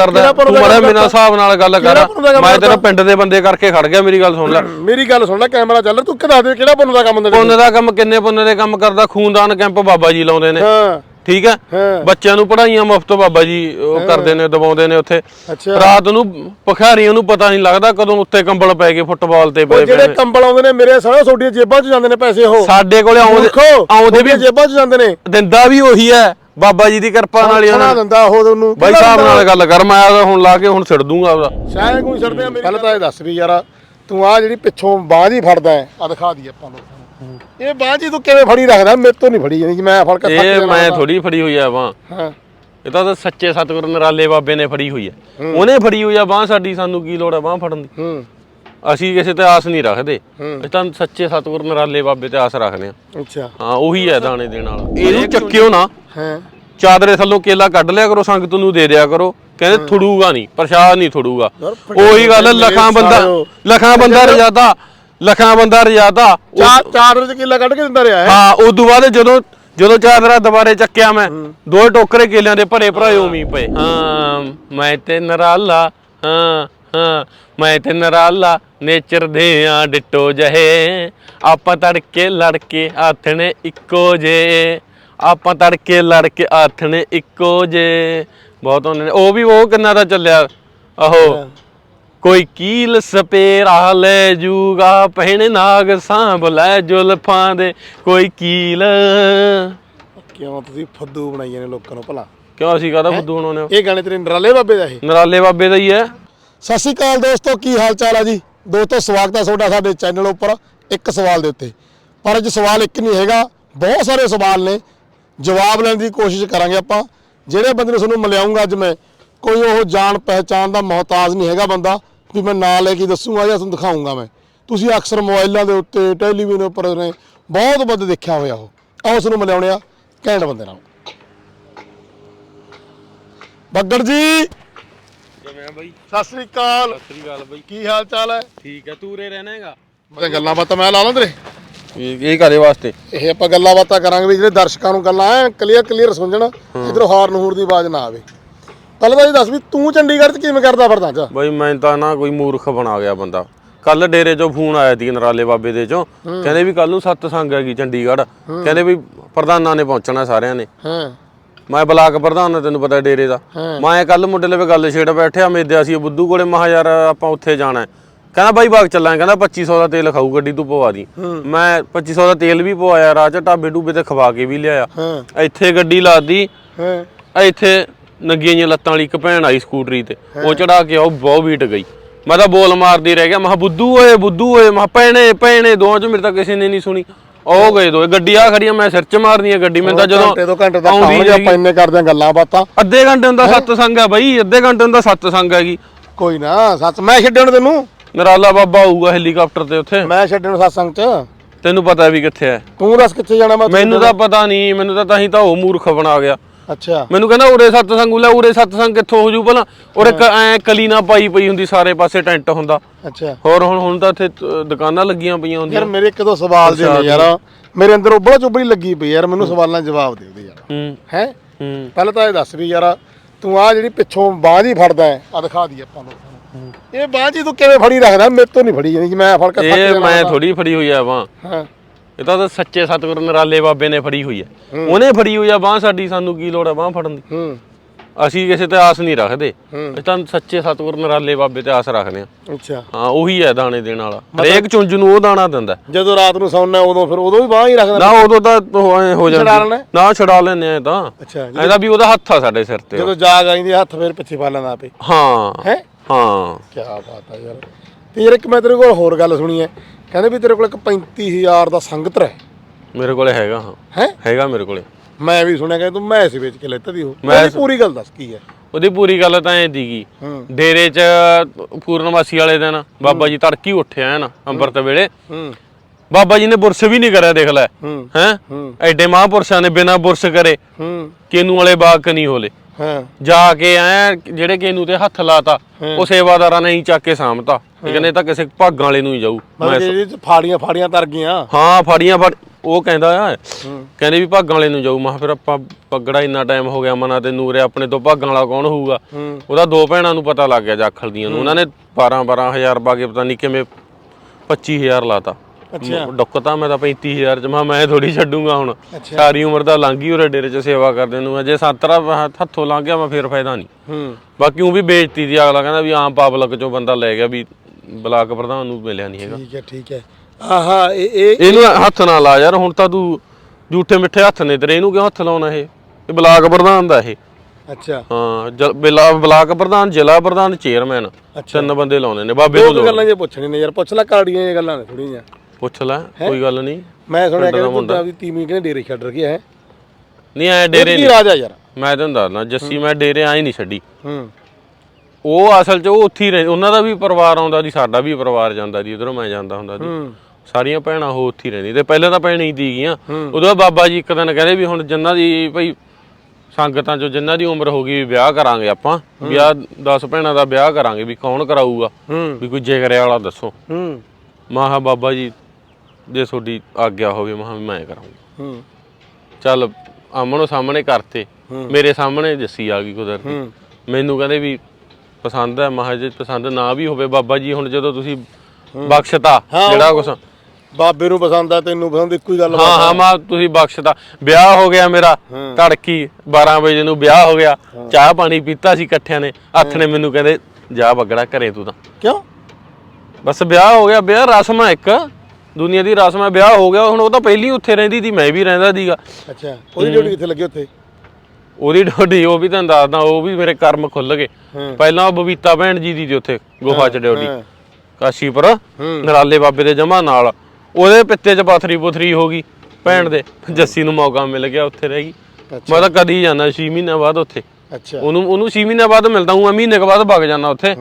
ਕਰਦਾ। ਤੂੰ ਮੜਾ ਮੇਰਾ? ਹਿਸਾਬ ਨਾਲ ਗੱਲ ਕਰ। ਮੈਂ ਤੇਰਾ? ਪਿੰਡ ਦੇ ਬੰਦੇ ਕਰਕੇ ਖੜ ਗਿਆ ਮੇਰੀ ਗੱਲ ਸੁਣ ਲੈ। ਮੇਰੀ ਗੱਲ ਸੁਣ ਲੈ ਕੈਮਰਾ ਚੱਲ ਤੂੰ ਕਿਹਦਾ ਦੇ ਕਿਹੜਾ ਪੁੰਨ ਦਾ ਕੰਮ ਹੁੰਦਾ ਪੁੰਨ ਦਾ ਕੰਮ ਕਿੰਨੇ ਪੁੰਨ ਦੇ ਕੰਮ ਕਰਦਾ? ਖੂਨਦਾਨ ਕੈਂਪ ਬਾਬਾ ਜੀ ਲਾਉਂਦੇ ਨੇ। ਹਾਂ। ਠੀਕ ਹੈ। ਬੱਚਿਆਂ ਨੂੰ ਪੜਾਈਆਂ ਮੁਫਤ ਬਾਬਾ ਜੀ ਉਹ ਕਰਦੇ ਨੇ ਦਬਾਉਂਦੇ ਨੇ ਉੱਥੇ। ਰਾਤ ਨੂੰ ਭਖਾਰੀਆਂ ਨੂੰ ਪਤਾ ਨਹੀਂ ਲੱਗਦਾ ਕਦੋਂ ਉੱਤੇ ਕੰਬਲ ਪੈ ਗਏ ਫੁੱਟਬਾਲ ਤੇ ਪਏ ਜਿਹੜੇ ਕੰਬਲ ਆਉਂਦੇ ਨੇ ਮੇਰੇ ਸਾਲੇ ਤੁਹਾਡੀਆਂ ਜੇਬਾਂ 'ਚ ਜਾਂਦੇ ਨੇ ਪੈਸੇ ਉਹ। ਸਾਡੇ ਕੋਲੇ ਆਉਂਦੇ ਆਉਂਦੇ ਵੀ ਜੇਬਾਂ 'ਚ ਜਾਂਦੇ ਨੇ। ਦਿੰਦਾ ਵੀ ਉਹੀ ਹੈ। ਬਾਬਾ ਜੀ ਦੀ ਕਿਰਪਾ ਨਾਲ ਹੀ ਸੁਣਾ ਉਹਨਾਂ ਦਿੰਦਾ ਉਹ ਉਹਨੂੰ ਬਾਈ ਸਾਹਿਬ ਨਾਲ ਗੱਲ ਕਰ ਮੈਂ ਆਦਾ ਹੁਣ ਲਾ ਕੇ ਹੁਣ ਛੱਡ ਦੂੰਗਾ ਆਪਦਾ। ਸ਼ਾਇਦ ਕੋਈ ਛੱਡਦੇ ਆ ਮੇਰੀ ਪਹਿਲਾਂ ਤਾਂ ਇਹ ਦੱਸ ਵੀ ਯਾਰ ਤੂੰ ਆ ਜਿਹੜੀ ਪਿੱਛੋਂ ਬਾਂਹ ਜੀ ਫੜਦਾ ਹੈ ਆ ਦਿਖਾ ਦੀ ਆਪਾਂ ਲੋਕਾਂ ਨੂੰ। ਇਹ ਬਾਂਹ ਜੀ ਤੂੰ ਕਿਵੇਂ ਫੜੀ ਰੱਖਦਾ? ਮੇਰੇ ਤੋਂ ਨਹੀਂ ਫੜੀ ਜਾਨੀ ਕਿ ਮੈਂ ਫੜ ਕੇ ਥੱਕ ਇਹ ਮੈਂ। ਥੋੜੀ ਫੜੀ ਹੋਈ ਆ ਬਾਹ। ਹਾਂ। ਇਹ ਤਾਂ ਸੱਚੇ ਸਤਿਗੁਰ ਨਰਾਲੇ ਬਾਬੇ ਨੇ ਫੜੀ ਹੋਈ ਹੈ। ਉਹਨੇ ਫੜੀ ਹੋਈ ਆ ਬਾਹ ਸਾਡੀ ਸਾਨੂੰ ਕੀ ਲੋੜ ਆ ਬਾਹ ਫੜਨ ਦੀ? ਹੂੰ। ਅਸੀਂ ਕਿਸੇ ਤੇ ਆਸ ਨਹੀਂ ਰੱਖਦੇ। ਹੂੰ। ਅਸੀਂ ਤਾਂ ਸੱਚੇ ਸਤਿਗੁਰ ਨਰਾਲੇ ਬਾਬੇ ਤੇ ਆਸ ਰੱਖਦੇ ਆ। ਅੱਛਾ। ਹਾਂ ਉਹੀ ਹੈ ਦਾਣੇ ਦੇਣ ਵਾਲਾ। ਇਹਨੂੰ ਚੱਕਿਓ ਨਾ। ਹਾਂ। ਚਾਦਰੇ ਥੱਲੋਂ ਕੇਲਾ ਕੱਢ ਲਿਆ ਕਰੋ ਸੰਗਤ ਨੂੰ ਦੇ ਦਿਆ ਕਰੋ। ਕਹਿੰਦੇ ਥੁੜੂਗਾ ਨਹੀਂ ਪ੍ਰਸ਼ਾਦ ਨਹੀਂ ਥੁੜੂਗਾ। ਉਹੀ ਗੱਲ ਲਖਾਂ ਬੰਦਾ। ਲਖਾਂ ਬੰਦਾ ਰਜਾਦਾ ਲਖਾਂ ਬੰਦਾ ਰਜਾਦਾ। ਚਾਰ ਵਿੱਚ ਕਿੱਲਾ ਕੱਢ ਕੇ ਦਿੰਦਾ ਰਿਹਾ ਹੈ। ਹਾਂ ਉਸ ਤੋਂ ਬਾਅਦ ਜਦੋਂ ਜਦੋਂ ਚਾਦਰਾ ਦੁਬਾਰੇ ਚੱਕਿਆ ਮੈਂ ਦੋ ਟੋਕਰੇ ਕੇਲਿਆਂ ਦੇ ਭਰੇ ਭਰਾਏ ਉਮੀ ਪਏ। ਹਾਂ ਮੈਂ ਤੇ ਨਰਾਲਾ ਹਾਂ ਹਾਂ ਮੈਂ ਤੇ ਨਰਾਲਾ ਨੇਚਰ ਦੇ ਆ ਡਿੱਟੋ ਜਹੇ। ਆਪਾਂ ਤੜਕੇ ਲੜਕੇ ਆਥਣੇ ਇੱਕੋ ਜੇ ਆਪਾਂ ਤੜਕੇ ਲੜਕੇ ਆਥਣੇ ਇੱਕੋ ਜੇ। ਬਹੁਤ ਉਹਨੇ ਨੇ ਉਹ ਵੀ ਉਹ ਕਿੰਨਾ ਦਾ ਚੱਲਿਆ? ਆਹੋ। ਕੋਈ ਕੀਲ ਸਪੇਰਾ ਲੈ ਜੂਗਾ ਪਹਿਣੇ ਨਾਗ ਸਾਂਭ ਲੈ ਜੁਲਫਾਂ ਦੇ। ਕੋਈ ਕੀਲ। ਕਿਉਂ ਤੁਸੀਂ ਫੱਦੂ ਬਣਾਈਆਂ ਨੇ ਲੋਕਾਂ ਨੂੰ ਭਲਾ? ਕਿਉਂ ਅਸੀਂ ਕਾਹਦਾ ਫੁੱਦੂ ਬਣਾਉਨੇ ਇਹ ਗਾਣੇ ਤੇਰੇ ਨਰਾਲੇ ਬਾਬੇ ਦਾ ਇਹ। ਨਰਾਲੇ ਬਾਬੇ ਦਾ ਹੀ ਹੈ। ਸਤਿ ਸ਼੍ਰੀ ਅਕਾਲ ਦੋਸਤੋ ਕੀ ਹਾਲ ਚਾਲ ਹੈ ਜੀ? ਦੋਸਤੋ ਸਵਾਗਤ ਹੈ ਤੁਹਾਡਾ ਸਾਡੇ ਚੈਨਲ ਉੱਪਰ ਇੱਕ ਸਵਾਲ ਦੇ ਉੱਤੇ। ਪਰ ਅੱਜ ਸਵਾਲ ਇੱਕ ਨਹੀਂ ਹੈਗਾ ਬਹੁਤ ਸਾਰੇ ਸਵਾਲ ਨੇ। ਜਵਾਬ ਲੈਣ ਦੀ ਕੋਸ਼ਿਸ਼ ਕਰਾਂਗੇ ਆਪਾਂ। ਜਿਹੜੇ ਬੰਦੇ ਨੂੰ ਤੁਹਾਨੂੰ ਮਿਲਾਉਂਗਾ ਅੱਜ ਮੈਂ ਕੋਈ ਉਹ ਜਾਣ ਪਹਿਚਾਣ ਦਾ ਮੁਹਤਾਜ ਨਹੀਂ ਹੈਗਾ ਬੰਦਾ ਵੀ ਮੈਂ ਨਾਂ ਲੈ ਕੇ ਦੱਸੂਗਾ ਜਾਂ ਤੁਹਾਨੂੰ ਦਿਖਾਉਂਗਾ ਮੈਂ। ਤੁਸੀਂ ਅਕਸਰ ਮੋਬਾਈਲਾਂ ਦੇ ਉੱਤੇ ਟੈਲੀਵਿਜ਼ਨ ਉੱਪਰ ਨੇ ਬਹੁਤ ਬੰਦੇ ਦੇਖਿਆ ਹੋਇਆ ਉਹ। ਆਓ ਉਸ ਨੂੰ ਆ ਘੈਂਟ ਬੰਦੇ ਨਾਲ। ਬੱਗੜ ਜੀ! ਕਿਵੇਂ ਆ ਬਾਈ? ਸਤਿ ਸ੍ਰੀ ਅਕਾਲ। ਸਤਿ ਗੱਲ ਬਾਈ। ਕੀ ਹਾਲ ਚਾਲ ਹੈ? ਠੀਕ ਹੈ ਤੂੰ ਰੇ ਰਹਿਣਾ ਹੈਗਾ? ਮੈਂ ਗੱਲਾਂ ਬਾਤਾਂ ਮੈਂ ਲਾ ਲਾਂ ਤੇਰੇ। ਇਹ ਇਹ ਕਾਦੇ ਵਾਸਤੇ। ਇਹ ਆਪਾਂ ਗੱਲਾਂ ਬਾਤਾਂ ਕਰਾਂਗੇ ਵੀ ਜਿਹੜੇ ਦਰਸ਼ਕਾਂ ਨੂੰ ਗੱਲਾਂ ਐ ਕਲੀਅਰ ਕਲੀਅਰ ਸਮਝਣ ਇਧਰੋਂ ਹਾਰਨ ਹੂਰ ਦੀ ਆਵਾਜ਼ ਨਾ ਆਵੇ। ਤਾਂ ਇਹ ਦੱਸ ਵੀ ਤੂੰ ਚੰਡੀਗੜ੍ਹ 'ਚ ਕਿਵੇਂ ਕਰਦਾ ਫਿਰਦਾ ਅੱਜ ਬਾਈ ਮੈਂ ਤਾਂ ਨਾ ਕੋਈ ਮੂਰਖ ਬਣਾ ਗਿਆ ਬੰਦਾ। ਕੱਲ ਡੇਰੇ ਚੋਂ ਫੋਨ ਆਇਆ ਸੀ ਨਰਾਲੇ ਬਾਬੇ ਦੇ ਚੋਂ। ਕਹਿੰਦੇ ਵੀ ਕੱਲ ਨੂੰ ਸਤਸੰਗ ਹੈਗੀ ਚੰਡੀਗੜ੍ਹ। ਕਹਿੰਦੇ ਵੀ ਪ੍ਰਧਾਨਾਂ ਨੇ ਪਹੁੰਚਣਾ ਸਾਰਿਆਂ ਨੇ। ਹਾਂ। ਮੈਂ ਬਲਾਕ ਪ੍ਰਧਾਨ ਆ ਤੈਨੂੰ ਪਤਾ ਡੇਰੇ ਦਾ। ਮੈਂ ਕੱਲ ਮੁੰਡੇ ਲਵੇ ਗੱਲ ਛੇੜ ਬੈਠਿਆ ਮੇਦਿਆ ਸੀ ਬੁੱਧੂ ਕੋਲੇ ਮਹਾ ਯਾਰ ਆਪਾਂ ਉੱਥੇ ਜਾਣਾ ਹੈ। ਕਹਿੰਦਾ ਬਾਈ ਬਾਗ ਚੱਲਾਂਗੇ ਕਹਿੰਦਾ 2500 ਦਾ ਤੇਲ ਖਾਊ ਗੱਡੀ ਤੂੰ ਪਵਾ ਦੀ। ਮੈਂ 2500 ਦਾ ਤੇਲ ਵੀ ਪਵਾਇਆ ਰਾਹ ਚ ਢਾਬੇ ਢੂਬੇ ਤੇ ਖਵਾ ਕੇ ਵੀ ਲਿਆਇਆ। ਇੱਥੇ ਗੱਡੀ ਲਾਦੀ ਹਾਂ। ਇੱਥੇ ਨੰਗੀਆਂ ਜਿਹੀਆਂ ਲੱਤਾਂ ਵਾਲੀ ਇੱਕ ਭੈਣ ਆਈ ਸਕੂਟਰੀ ਤੇ। ਉਹ ਚੜਾ ਕੇ ਉਹ ਬਹੁਤ ਵੀਟ ਗਈ। ਮੈਂ ਤਾਂ ਬੋਲ ਮਾਰਦੀ ਰਹਿ ਗਿਆ ਮੈਂ ਕਿਹਾ ਬੁੱਧੂ ਓਏ ਬੁੱਧੂ ਓਏ। ਮੈਂ ਕਿਹਾ ਭੈਣੇ ਭੈਣੇ ਦੋਵਾਂ ਚ ਮੇਰੇ ਤਾਂ ਕਿਸੇ ਨੇ ਨਹੀਂ ਸੁਣੀ। ਉਹ ਗਏ ਦੋ ਗੱਡੀ ਆ ਖੜੀਆਂ ਮੈਂ ਸਿਰ ਚ ਮਾਰਨੀ ਆ ਗੱਡੀ। ਮੈਂ ਤਾਂ ਜਦੋਂ ਘੰਟੇ ਤੋਂ ਘੰਟੇ ਤੱਕ ਆਉਂਦੀ ਆਉਣਗੇ ਆਪਾਂ। ਇੰਨੇ ਕਰਦੇ ਆਂ ਗੱਲਾਂ ਬਾਤਾਂ। ਅੱਧੇ ਘੰਟੇ ਹੁੰਦਾ ਸਤਸੰਗ ਹੈ? ਬਾਈ ਅੱਧੇ ਘੰਟੇ ਹੁੰਦਾ ਸਤਸੰਗ ਹੈਗੀ। ਕੋਈ ਨਾ ਸੱਚ ਮੈਂ ਛੱਡਣ ਤੈਨੂੰ। ਨਰਾਲਾ ਬਾਬਾ ਆਊਗਾ ਹੈਲੀਕਾਪਟਰ ਤੇ ਉੱਥੇ। ਮੈਂ ਛੱਡਣ ਸਤਸੰਗ 'ਚ। ਤੈਨੂੰ ਪਤਾ ਵੀ ਕਿੱਥੇ ਹੈ। ਤੂੰ ਦੱਸ ਕਿੱਥੇ ਜਾਣਾ ਮੈਂ ਮੈਨੂੰ ਤਾਂ ਪਤਾ ਨਹੀਂ ਮੈਨੂੰ ਤਾਂ ਤਾਂ ਹੀ ਤਾਂ ਉਹ ਮੂਰਖ ਬਣਾ ਗਿਆ। ਅੱਛਾ। ਮੈਨੂੰ ਕਹਿੰਦਾ ਉਰੇ ਸਤਸੰਗ ਲੈ ਉਰੇ ਸਤਸੰਗ ਕਿੱਥੋਂ ਹੋ ਜੂ ਭਲਾ? ਉਰੇ ਐਂ ਕਲੀ ਨਾ ਪਾਈ ਪਈ ਹੁੰਦੀ ਸਾਰੇ ਪਾਸੇ ਟੈਂਟ ਹੁੰਦਾ। ਅੱਛਾ। ਹੋਰ ਹੁਣ ਹੁਣ ਤਾਂ ਇੱਥੇ ਦੁਕਾਨਾਂ ਲੱਗੀਆਂ ਪਈਆਂ ਹੁੰਦੀਆਂ। ਯਾਰ ਮੇਰੇ ਇੱਕ ਦੋ ਸਵਾਲ ਦੇ ਨੇ ਯਾਰ। ਮੇਰੇ ਅੰਦਰ ਉਬੜਾ ਚੁਬੜੀ ਲੱਗੀ ਪਈ ਯਾਰ ਮੈਨੂੰ ਸਵਾਲਾਂ ਦੇ ਜਵਾਬ ਦੇ ਉਹਦੇ ਯਾਰ। ਹੂੰ। ਹੈ? ਹੂੰ। ਪਹਿਲਾਂ ਤਾਂ ਇਹ ਦੱਸ ਵੀ ਯਾਰ ਤੂੰ ਆ ਜਿਹੜੀ ਪਿੱਛੋਂ ਬਾਂਹ ਜੀ ਫੜਦਾ ਆ ਦਿਖਾ ਦੀ ਆਪਾਂ ਨੂੰ। ਇਹ ਬਾਂਹ ਜੀ ਤੂੰ ਕਿਵੇਂ ਫੜੀ ਰੱਖਦਾ? ਮੇਰੇ ਤੋਂ ਨਹੀਂ ਫੜੀ ਜਾਨੀ ਕਿ ਮੈਂ ਫੜ ਕੇ ਇਹ ਮੈਂ। ਥੋੜੀ ਫੜੀ ਹੋਈ ਆ ਬਾਹ। ਹਾਂ। ਇਹ ਤਾਂ ਸੱਚੇ ਸਤਿਗੁਰ ਨਰਾਲੇ ਬਾਬੇ ਨੇ ਫੜੀ ਹੋਈ ਹੈ। ਉਹਨੇ ਫੜੀ ਹੋਈ ਆ ਬਾਹ ਸਾਡੀ ਸਾਨੂੰ ਕੀ ਲੋੜ ਆ ਬਾਹ ਫੜਨ ਦੀ? ਹੂੰ। ਅਸੀਂ ਕਿਸੇ ਤੇ ਆਸ ਨਹੀਂ ਰੱਖਦੇ। ਅਸੀਂ ਤਾਂ ਸੱਚੇ ਸਤਿਗੁਰ ਨਰਾਲੇ ਬਾਬੇ ਤੇ ਆਸ ਰੱਖਦੇ ਆ। ਅੱਛਾ। ਹਾਂ ਉਹੀ ਹੈ ਦਾਣੇ ਦੇਣ ਵਾਲਾ। ਹਰੇਕ ਚੁੰਝ ਨੂੰ ਉਹ ਦਾਣਾ ਦਿੰਦਾ। ਜਦੋਂ ਰਾਤ ਨੂੰ ਸੌਂਣਾ ਉਦੋਂ ਫਿਰ ਉਦੋਂ ਵੀ ਬਾਂਹ ਹੀ ਰੱਖਦਾ। ਨਾ ਉਦੋਂ ਤਾਂ ਹੋ ਜਾਂਦਾ। ਲੈਣਾ? ਨਾ ਛੁਡਾ ਲੈਨੇ ਆ ਤਾਂ। ਅੱਛਾ ਐਂਦਾ ਵੀ ਉਹਦਾ ਹੱਥ ਆ ਸਾਡੇ ਸਿਰ ਤੇ। ਜਦੋਂ ਜਾਗ ਆਈਂਦੀ ਹੱਥ ਫਿਰ ਪਿੱਛੇ ਪਾ ਲੈਂਦਾ ਆਪੇ। ਹਾਂ। ਹੈ? ਹਾਂ। ਕੀ ਬਾਤ ਆ ਯਾਰ। ਤੇ ਯਾਰ ਇੱਕ ਮੈਂ ਤੇਰੇ ਕੋਲ ਹੋਰ ਗੱਲ ਸੁਣੀ ਹੈ। ਕਹਿੰਦੇ ਵੀ ਤੇਰੇ ਕੋਲ ਇੱਕ 35000 ਦਾ ਸੰਗਤਰ ਹੈ ਮੇਰੇ ਕੋਲੇ ਹੈਗਾ ਹਾਂ। ਹੈ? ਹੈਗਾ ਮੇਰੇ ਕੋਲੇ। ਮੈਂ ਵੀ ਸੁਣਿਆ ਕਿ ਤੂੰ ਮੈਸ ਵੇਚ ਕੇ ਲੈਤਾ ਦੀ ਉਹ। ਉਹਦੀ ਪੂਰੀ ਗੱਲ ਦੱਸ ਕੀ ਹੈ? ਉਹਦੀ ਪੂਰੀ ਗੱਲ ਤਾਂ ਐ ਦੀਗੀ ਡੇਰੇ 'ਚ ਪੂਰਨਮਾਸੀ ਵਾਲੇ ਦਿਨ ਬਾਬਾ ਜੀ ਤੜਕੀ ਉੱਠਿਆ ਨਾ ਅੰਮ੍ਰਿਤ ਵੇਲੇ। ਹੂੰ। ਬਾਬਾ ਜੀ ਨੇ ਬੁਰਸ਼ ਵੀ ਨਹੀਂ ਕਰਿਆ ਦੇਖ ਲੈ। ਹੂੰ। ਐਡੇ ਮਹਾਂਪੁਰਸ਼ਾਂ ਨੇ ਬਿਨਾਂ ਬੁਰਸ਼ ਕਰੇ। ਹੂੰ। ਕੇਨੂ ਵਾਲੇ ਬਾਗ ਨਹੀਂ ਹੋਲੇ। ਹਾਂ। ਜਾ ਕੇ ਐ ਜਿਹੜੇ ਕੇਨੂ ਤੇ ਹੱਥ ਲਾਤਾ ਉਹ ਸੇਵਾਦਾਰਾਂ ਨੇ ਹੀ ਚੱਕ ਕੇ ਸਾਂਭਤਾ। ਇਹ ਕਹਿੰਦੇ ਇਹ ਤਾਂ ਕਿਸੇ ਭਾਗਾਂ ਵਾਲੇ ਨੂੰ ਹੀ ਜਾਊ। ਕਿ ਇਹਦੇ ਚ ਫਾੜੀਆਂ ਫਾੜੀਆਂ ਤਰ ਗਈਆਂ। ਹਾਂ ਫੜੀਆਂ ਫੜ ਉਹ ਕਹਿੰਦਾ ਆ ਕਹਿੰਦੇ ਵੀ ਭਾਗਾਂ ਵਾਲੇ ਨੂੰ ਜਾਊ। ਮੈਂ ਕਿਹਾ ਫਿਰ ਆਪਾਂ ਪੱਗੜਾ ਇੰਨਾ ਟਾਈਮ ਹੋ ਗਿਆ ਮਨਾ ਤੇ ਨੂਰੇ ਆਪਣੇ ਤੋਂ ਭਾਗਾਂ ਵਾਲਾ ਕੌਣ ਹੋਊਗਾ? ਉਹਦਾ ਦੋ ਭੈਣਾਂ ਨੂੰ ਪਤਾ ਲੱਗ ਗਿਆ ਜਾਖਲ ਦੀਆਂ ਨੂੰ। ਉਹਨਾਂ ਨੇ 12 12000 ਪਾ ਕੇ ਪਤਾ ਨਹੀਂ ਕਿਵੇਂ 25000 ਲਾਤਾ। ਡੁੱਕਤਾ ਮੈਂ ਤਾਂ 35000 ਚ ਮੈਂ ਮੈਂ ਥੋੜੀ ਛੱਡੂਗਾ ਹੁਣ। ਸਾਰੀ ਉਮਰ ਦਾ ਲੰਘ ਗਈ ਉਰੇ ਡੇਰੇ ਚ ਸੇਵਾ ਕਰਦੇ ਨੂੰ। ਅਜੇ ਸੱਤਰਾ ਹੱਥੋਂ ਲੰਘ ਗਿਆ ਮੈਂ ਫੇਰ ਫਾਇਦਾ ਨਹੀਂ। ਹੂੰ। ਬਾਕੀ ਉਹ ਵੀ ਬੇਇੱਜ਼ਤੀ ਦੀ ਅਗਲਾ ਕਹਿੰਦਾ ਵੀ ਆਮ ਪਬਲਿਕ ਚੋਂ ਬੰਦਾ ਲੈ ਗਿਆ ਵੀ ਬਲਾਕ ਪ੍ਰਧਾਨ ਨੂੰ ਮਿਲਿਆ ਨਹੀਂ ਹੈਗਾ। ਠੀਕ ਹੈ ਠੀਕ ਹੈ। ਆਹਾ ਇਹ ਇਹ ਇਹਨੂੰ ਹੱਥ ਨਾ ਲਾ ਯਾਰ ਹੁਣ ਤਾਂ ਤੂੰ ਝੂਠੇ ਮਿੱਠੇ ਹੱਥ ਨੇ ਤੇਰੇ ਇਹਨੂੰ ਕਿਉਂ ਹੱਥ ਲਾਉਣਾ ਇਹ? ਇਹ ਬਲਾਕ ਪ੍ਰਧਾਨ ਦਾ ਇਹ। ਅੱਛਾ। ਹਾਂ ਜ- ਬਲਾ- ਬਲਾਕ ਪ੍ਰਧਾਨ ਜ਼ਿਲ੍ਹਾ ਪ੍ਰਧਾਨ ਚੇਅਰਮੈਨ। ਤਿੰਨ ਬੰਦੇ ਲਾਉਣੇ ਨੇ ਬਾਬੇ ਨੂੰ। ਗੱਲਾਂ ਜੇ ਪੁੱਛਣੀ ਨੇ ਯਾਰ ਪੁੱਛ ਲੈ ਕਾੜੀਆਂ ਇਹ ਗੱਲਾਂ ਨੇ ਥੋੜੀਆਂ ਪੁੱਛ ਲੈ ਕੋਈ ਗੱਲ ਨਹੀਂ। ਮੈਂ ਸੁਣਿਆ ਕਿ ਤੂੰ ਵੀ ਤੀਵੀਂ ਕਹਿੰਦੇ ਡੇਰੇ ਛੱਡ ਰਖਿਆ ਹੈ। ਨਹੀਂ ਐ ਡੇਰੇ ਨਹੀਂ। ਰਾਜਾ ਯਾਰ? ਮੈਂ ਤੈਨੂੰ ਦੱਸਦਾ ਜੱਸੀ ਮੈਂ ਡੇਰੇ ਆਈ ਨਹੀਂ ਛੱਡੀ। ਹੂੰ। ਉਹ ਅਸਲ 'ਚ ਉਹ ਉੱਥੇ ਹੀ ਰਹਿ ਉਹਨਾਂ ਦਾ ਵੀ ਪਰਿਵਾਰ ਆਉਂਦਾ ਸੀ ਸਾਡਾ ਵੀ ਪਰਿਵਾਰ ਜਾਂਦਾ ਸੀ ਉਧਰੋਂ ਮੈਂ ਜਾਂਦਾ ਹੁੰਦਾ ਹੂੰ। ਸਾਰੀਆਂ ਭੈਣਾਂ ਉਹ ਉੱਥੇ ਹੀ ਰਹਿੰਦੀ ਤੇ ਪਹਿਲਾਂ ਤਾਂ ਭੈਣਾਂ ਹੀ ਤੀਗੀਆਂ ਉਦੋਂ ਬਾਬਾ ਜੀ ਇੱਕ ਦਿਨ ਕਹਿੰਦੇ ਵੀ ਹੁਣ ਜਿੰਨਾਂ ਦੀ ਭਈ ਸੰਗਤਾਂ ਚੋਂ ਜਿੰਨਾਂ ਦੀ ਉਮਰ ਹੋ ਗਈ ਵਿਆਹ ਕਰਾਂਗੇ ਆਪਾਂ ਵੀ ਆਹ 10 ਭੈਣਾਂ ਦਾ ਵਿਆਹ ਕਰਾਂਗੇ ਵੀ ਕੌਣ ਕਰਾਊਗਾ। ਵੀ ਕੋਈ ਜਿਗਰੇ ਵਾਲਾ ਦੱਸੋ। ਹੂੰ। ਮਾਹਾ ਬਾਬਾ ਜੀ ਜੇ ਤੁਹਾਡੀ ਆਗਿਆ ਹੋਵੇ ਮਹਾ ਮੈਂ ਕਰਾਂਗਾ। ਹੂੰ। ਚੱਲ ਆਮਣੋ ਸਾਹਮਣੇ ਕਰਤੇ। ਮੇਰੇ ਸਾਹਮਣੇ ਜੱਸੀ ਆ ਗਈ ਕੁਦਰਤੀ। ਮੈਨੂੰ ਕਹਿੰਦੇ ਵੀ ਪਸੰਦ ਹੈ ਮਹਾ ਜੇ ਪਸੰਦ ਨਾ ਵੀ ਹੋਵੇ ਬਾਬਾ ਜੀ ਹੁਣ ਜਦੋਂ ਤੁਸੀਂ ਬਖਸ਼ਤਾ ਜਿਹੜਾ ਕੁਛ। ਬਾਬੇ ਨੂੰ ਪਸੰਦ ਆ ਤੈਨੂੰ ਪਸੰਦ ਇੱਕੋ ਹੀ ਗੱਲ ਹਾਂ ਹਾਂ ਮਾ ਤੁਸੀਂ ਬਖਸ਼ਤਾ। ਵਿਆਹ ਹੋ ਗਿਆ ਮੇਰਾ ਤੜਕੀ 12 ਵਜੇ ਨੂੰ ਵਿਆਹ ਹੋ ਗਿਆ। ਚਾਹ ਪਾਣੀ ਪੀਤਾ ਸੀ ਇਕੱਠਿਆਂ ਨੇ। ਹੱਥ ਨੇ ਮੈਨੂੰ ਕਹਿੰਦੇ ਜਾ ਬਗੜਾ ਘਰੇ ਤੂੰ ਤਾਂ। ਕਿਉਂ? ਬਸ ਵਿਆਹ ਹੋ ਗਿਆ ਵਿਆਹ ਰਸਮ ਆ ਇੱਕ। ਦੁਨੀਆ ਦੀ ਰਸਮ ਆ ਵਿਆਹ ਹੋ ਗਿਆ ਹੁਣ ਉਹ ਤਾਂ ਪਹਿਲੀ ਉੱਥੇ ਰਹਿੰਦੀ ਸੀ ਮੈਂ ਵੀ ਰਹਿੰਦਾ ਸੀਗਾ। ਅੱਛਾ ਉਹਦੀ ਡਿਊਟੀ ਕਿੱਥੇ ਲੱਗੀ ਉੱਥੇ? ਉਹਦੀ ਡਿਊਟੀ ਉਹ ਵੀ ਤੁਹਾਨੂੰ ਦੱਸਦਾ ਉਹ ਵੀ ਮੇਰੇ ਕਰਮ ਖੁੱਲ ਗਏ। ਪਹਿਲਾਂ ਉਹ ਬਬੀਤਾ ਭੈਣ ਜੀ ਦੀ ਸੀ ਉੱਥੇ ਗੁਫਾ 'ਚ ਡਿਊਟੀ। ਹਾਂ। ਕਾਸ਼ੀਪੁਰ ਨਰਾਲੇ ਬਾਬੇ ਦੇ ਜਮਾ ਨਾਲ। ਉਹਦੇ ਪਿੱਤੇ 'ਚ ਪਥਰੀ ਪੁਥਰੀ ਹੋ ਗਈ ਭੈਣ ਦੇ ਜੱਸੀ ਨੂੰ ਮੌਕਾ ਮਿਲ ਗਿਆ ਉੱਥੇ ਰਹਿ ਗਈ। ਮੈਂ ਤਾਂ ਕਦੀ ਜਾਂਦਾ 6 ਮਹੀਨਿਆਂ ਬਾਅਦ ਉੱਥੇ। ਅੱਛਾ। ਉਹਨੂੰ ਉਹਨੂੰ 6 ਮਹੀਨਿਆਂ ਬਾਅਦ ਮਿਲਦਾ ਹੂੰ ਮਹੀਨੇ ਕੁ ਬਾਅਦ ਵਗ ਜਾਂਦਾ ਉੱਥੇ।